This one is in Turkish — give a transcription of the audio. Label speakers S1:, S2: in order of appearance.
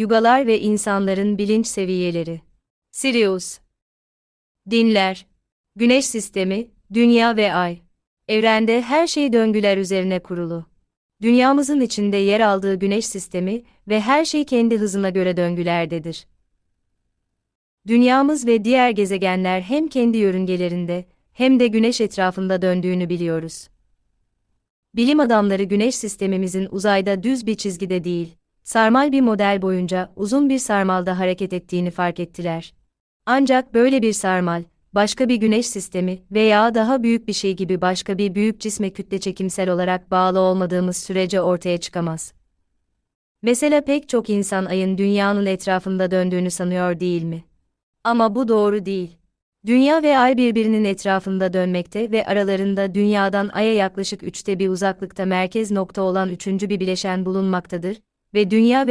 S1: Yugalar ve insanların bilinç seviyeleri. Sirius. Dinler. Güneş sistemi, dünya ve ay. Evrende her şey döngüler üzerine kurulu. Dünyamızın içinde yer aldığı güneş sistemi ve her şey kendi hızına göre döngülerdedir. Dünyamız ve diğer gezegenler hem kendi yörüngelerinde hem de güneş etrafında döndüğünü biliyoruz. Bilim adamları güneş sistemimizin uzayda düz bir çizgide değil, sarmal bir model boyunca uzun bir sarmalda hareket ettiğini fark ettiler. Ancak böyle bir sarmal, başka bir güneş sistemi veya daha büyük bir şey gibi başka bir büyük cisme kütle çekimsel olarak bağlı olmadığımız sürece ortaya çıkamaz. Mesela pek çok insan ayın dünyanın etrafında döndüğünü sanıyor değil mi? Ama bu doğru değil. Dünya ve ay birbirinin etrafında dönmekte ve aralarında dünyadan aya yaklaşık üçte bir uzaklıkta merkez nokta olan üçüncü bir bileşen bulunmaktadır ve dünya ve